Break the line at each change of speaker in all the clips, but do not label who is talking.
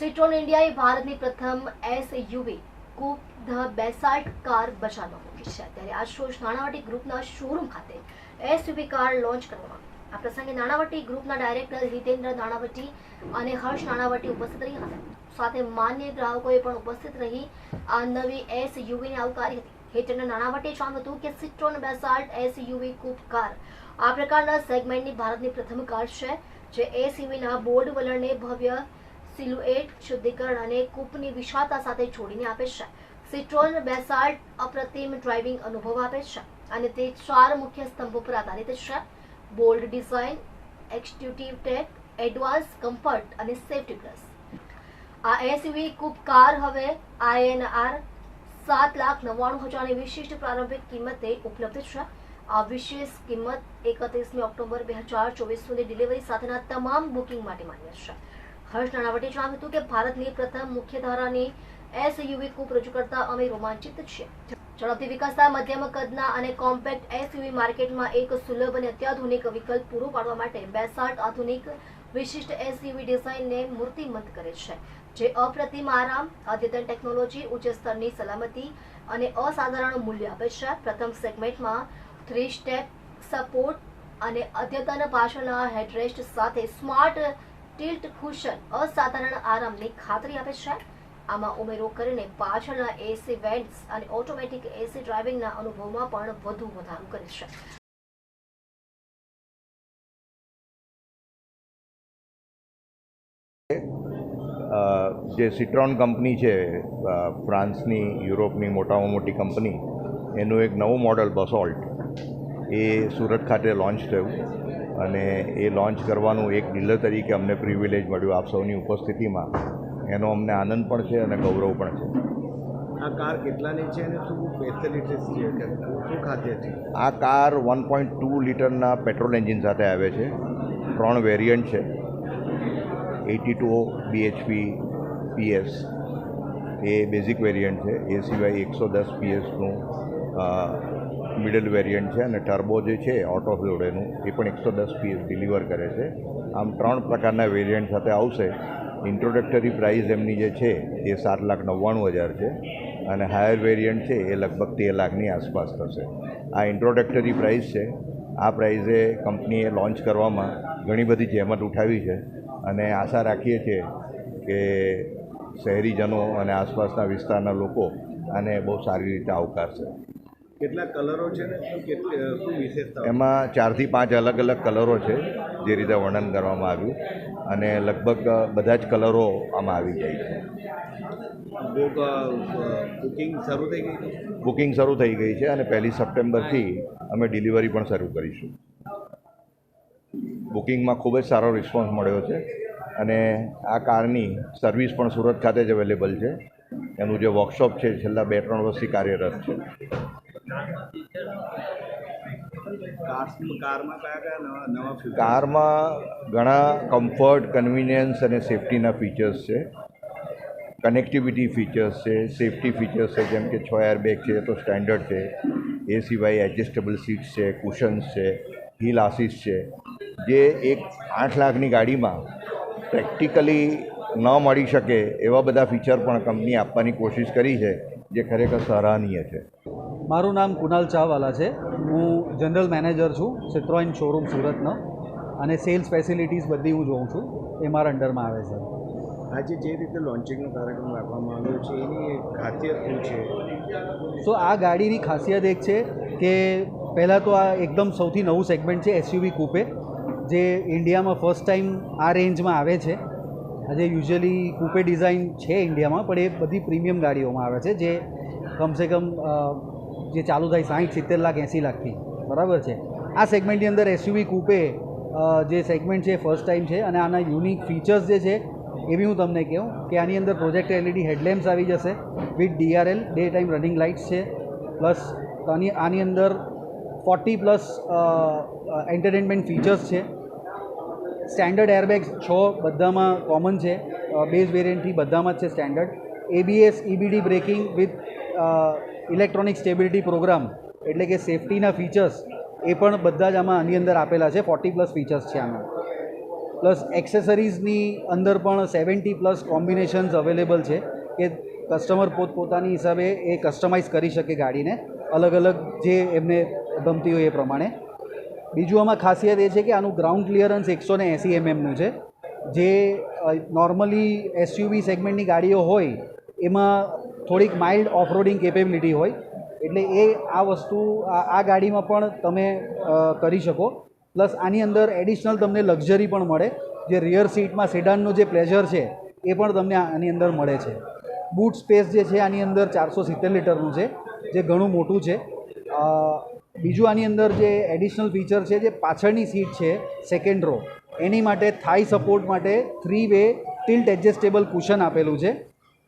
Citroen ઇન્ડિયાએ ભારતની પ્રથમ SUV coupe the Basalt car બજારમાં મૂકી છે. ત્યારે આજરોજ નાણાવટી ગ્રુપના શોરૂમ ખાતે એસયુવી કાર લોન્ચ કરવામાં આવી. આ પ્રસંગે નાણાવટી ગ્રુપના ડાયરેક્ટર હિતેન્દ્ર નાણાવટી અને હર્ષ નાણાવટી ઉપસ્થિત રહ્યા હતા. સાથે માન્ય ગ્રાહકોએ પણ ઉપસ્થિત રહી આ નવી એસયુવીને આવકારી હતી. હિતેન્દ્ર નાણાવટીએ જણાવ્યું હતું કે Citroen Basalt SUV coupe car આ પ્રકારના સેગમેન્ટની ભારતની પ્રથમ કાર છે, જે એસયુવીના બોર્ડ વલણને ભવ્ય સિલુએટ, શુદ્ધિકરણ અને કૂપની વિશાળતા સાથે જોડીને આપે છે. સિટ્રોન બેસાલ્ટ અપ્રતિમ ડ્રાઇવિંગ અનુભવ આપે છે અને તે ચાર મુખ્ય સ્તંભો પર આધારિત છે. Bold design, executive tech, advance, comfort અને સેફ્ટી પ્લસ. આ એસયુવી કૂપ કાર હવે આઈએનઆર સાત લાખ નવ્વાણું હજારની વિશિષ્ટ પ્રારંભિક કિંમતે ઉપલબ્ધ છે. આ વિશેષ કિંમત એકત્રીસમી ઓક્ટોબર બે હજાર ચોવીસ સુધી ડિલિવરી સાથેના તમામ બુકિંગ માટે માન્ય છે. હર્ષ રણાવટે જણાવ્યું હતું કે ભારતની પ્રથમ મુખ્ય ધારાની એસયુવી કૂપ રજૂ કરતા અમે રોમાંચિત છીએ. ઝડપથી વિકાસતા મધ્યમ કદના અને કોમ્પેક્ટ એસયુવી માર્કેટમાં એક સુલભ અને અત્યાધુનિક વિકલ્પ પૂરો પાડવા માટે બેસાટ આધુનિક વિશિષ્ટ એસયુવી ડિઝાઇનને મૂર્તિમંત કરે છે, જે અપ્રતિમ આરામ, અદ્યતન ટેકનોલોજી, ઉચ્ચ સ્તરની સલામતી અને અસાધારણ મૂલ્ય આપે છે. પ્રથમ સેગમેન્ટમાં થ્રી સ્ટેપ સપોર્ટ અને અદ્યતન પાછળના હેડરેસ્ટ સાથે સ્માર્ટ ટિલ્ટ કુશન અસાધારણ આરામની ખાતરી આપે છે. આમાં ઉમેરો કરીને પાછળના એસી વેન્ટ્સ અને ઓટોમેટિક એસી ડ્રાઇવિંગના અનુભવમાં પણ વધુ વધારો કરે છે.
જે સિટ્રોન કંપની છે ફ્રાન્સની, યુરોપની મોટામાં મોટી કંપની, એનું એક નવું મોડલ બસોલ્ટ એ સુરત ખાતે લોન્ચ થયું. અને એ લોન્ચ કરવાનું એક ડીલર તરીકે અમને પ્રિવિલેજ મળ્યું આપ સૌની ઉપસ્થિતિમાં. એનો અમને આનંદ પણ છે અને ગૌરવ પણ છે.
આ કાર કેટલાની છે અને શું ફેસિલિટીઝ છે? શું ખાદ્ય છે?
આ કાર વન પોઈન્ટ ટુ લીટરના પેટ્રોલ એન્જિન સાથે આવે છે. ત્રણ વેરિયન્ટ છે. એટી ટુ બીએચપી પીએસ એ બેઝિક વેરિયન્ટ છે. એ સિવાય એકસો દસ પીએસનું મિડલ વેરિયન્ટ છે અને ટર્બો જે છે ઓટો જોડેનું એ પણ એકસો દસ પીએસ ડિલિવર કરે છે. આમ ત્રણ પ્રકારના વેરિયન્ટ સાથે આવશે. ઇન્ટ્રોડક્ટરી પ્રાઇસ એમની જે છે, એ સાત લાખ નવ્વાણું હજાર છે અને હાયર વેરિયન્ટ છે, એ લગભગ તેર લાખની આસપાસ થશે. આ ઇન્ટ્રોડક્ટરી પ્રાઇસ છે. આ પ્રાઇઝે કંપનીએ લોન્ચ કરવામાં ઘણી બધી જહેમત ઉઠાવી છે અને આશા રાખીએ છીએ કે શહેરીજનો અને આસપાસના વિસ્તારના લોકો આને બહુ સારી રીતે આવકારશે.
કેટલા કલરો છે શું વિશેષતા
એમાં ચારથી પાંચ અલગ અલગ કલરો છે જે રીતે વર્ણન કરવામાં આવ્યું. અને લગભગ બધા જ કલરો આમાં આવી જાય છે.
બુકિંગ શરૂ થઈ ગઈ છે?
બુકિંગ શરૂ થઈ ગઈ છે અને પહેલી સપ્ટેમ્બરથી અમે ડિલિવરી પણ શરૂ કરીશું. બુકિંગમાં ખૂબ જ સારો રિસ્પોન્સ મળ્યો છે અને આ કારની સર્વિસ પણ સુરત ખાતે જ અવેલેબલ છે. એનું જે વર્કશોપ છે છેલ્લા બે ત્રણ વર્ષથી કાર્યરત છે.
કારમાં
ઘણા કમ્ફર્ટ કન્વિનિયન્સ અને સેફટીના ફીચર્સ છે. કનેક્ટિવિટી ફીચર્સ છે સેફટી ફીચર્સ છે, જેમ કે છ એરબેગ છે તો સ્ટેન્ડર્ડ છે. એ સિવાય એડજસ્ટેબલ સીટ્સ છે કુશન્સ છે હિલ આસીસ છે. જે એક આઠ લાખની ગાડીમાં પ્રેક્ટિકલી ન મળી શકે એવા બધા ફીચર પણ કંપની આપવાની કોશિશ કરી છે, જે ખરેખર સરાહનીય છે.
મારું નામ કુનાલ ચાવાલા છે. હું જનરલ મેનેજર છું સિટ્રોઇન શોરૂમ સુરતનો અને સેલ્સ ફેસિલિટીઝ બધી હું જોઉં છું. એ મારા અંડરમાં આવે છે.
આજે જે રીતે લોન્ચિંગનો કાર્યક્રમ રાખવામાં આવ્યો છે એની ખાસિયત શું છે?
સો આ ગાડીની ખાસિયત એક છે કે પહેલાં તો આ એકદમ સૌથી નવું સેગમેન્ટ છે એસયુવી કૂપે જે ઇન્ડિયામાં ફર્સ્ટ ટાઈમ આ રેન્જમાં આવે છે. આજે યુઝ્યુઅલી કૂપે ડિઝાઇન છે ઇન્ડિયામાં પણ એ બધી પ્રીમિયમ ગાડીઓમાં આવે છે જે કમસે કમ જે ચાલુ થાય સાઠ સિત્તેર લાખ, એંસી લાખથી. બરાબર છે? આ સેગમેન્ટની અંદર એસયુવી કૂપે જે સેગમેન્ટ છે ફર્સ્ટ ટાઈમ છે, અને આના યુનિક ફીચર્સ જે છે, એ બી હું તમને કહું કે આની અંદર પ્રોજેક્ટ એલઈડી હેડલેમ્પ્સ આવી જશે with DRL day time running lights છે પ્લસ આની આની અંદર ફોર્ટી પ્લસ એન્ટરટેનમેન્ટ ફીચર્સ છે. સ્ટેન્ડર્ડ એરબેગ્સ છ બધામાં કોમન છે બેઝ વેરિયન્ટથી બધામાં જ છે standard ABS EBD braking with electronic stability programme એટલે કે સેફટીના ફીચર્સ એ પણ બધા જ આમાં આની અંદર આપેલા છે. ફોર્ટી પ્લસ ફીચર્સ છે આમાં. પ્લસ એક્સેસરીઝની અંદર પણ સેવન્ટી પ્લસ કોમ્બિનેશન્સ અવેલેબલ છે કે કસ્ટમર પોતપોતાની હિસાબે એ કસ્ટમાઇઝ કરી શકે ગાડીને. અલગ અલગ જે એમને ગમતી હોય એ પ્રમાણે. બીજું આમાં ખાસિયત એ છે કે આનું ગ્રાઉન્ડ ક્લિયરન્સ એકસો ને એંસી એમએમનું છે. જે નોર્મલી એસયુવી સેગમેન્ટની ગાડીઓ હોય, એમાં થોડીક માઇલ્ડ ઓફરોડિંગ કેપેબિલિટી હોય, એટલે એ આ વસ્તુ, આ ગાડીમાં પણ તમે કરી શકો. પ્લસ આની અંદર એડિશનલ તમને લક્ઝરી પણ મળે. જે રિયર સીટમાં સેડાનનો જે પ્લેઝર છે, એ પણ તમને આની અંદર મળે છે. બૂટ સ્પેસ જે છે, આની અંદર ચારસો સિત્તેર લીટરનું છે, જે ઘણું મોટું છે. બીજું આની અંદર જે એડિશનલ ફીચર છે, જે પાછળની સીટ છે સેકન્ડ રો એની માટે થાઈ સપોર્ટ માટે three way tilt adjustable cushion આપેલું છે.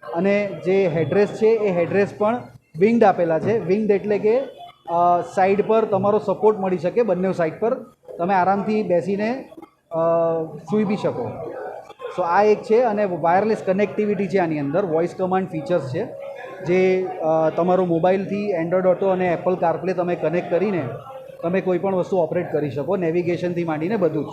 અને જે હેડરેસ છે, એ હેડરેસ પણ વિંગ્ડ આપેલા છે. વિંગ્ડ એટલે કે સાઈડ પર તમારો સપોર્ટ મળી શકે બંને સાઈડ પર. તમે આરામથી બેસીને સૂઈ બી શકો. સો આ એક છે અને વાયરલેસ કનેક્ટિવિટી છે આની અંદર. વોઇસ કમાન્ડ ફીચર્સ છે. જે તમારો મોબાઈલથી એન્ડ્રોઈડ ઓટો અને એપલ કારપ્લે તમે કનેક્ટ કરીને તમે કોઈ પણ વસ્તુ ઓપરેટ કરી શકો નેવિગેશનથી માંડીને બધું જ.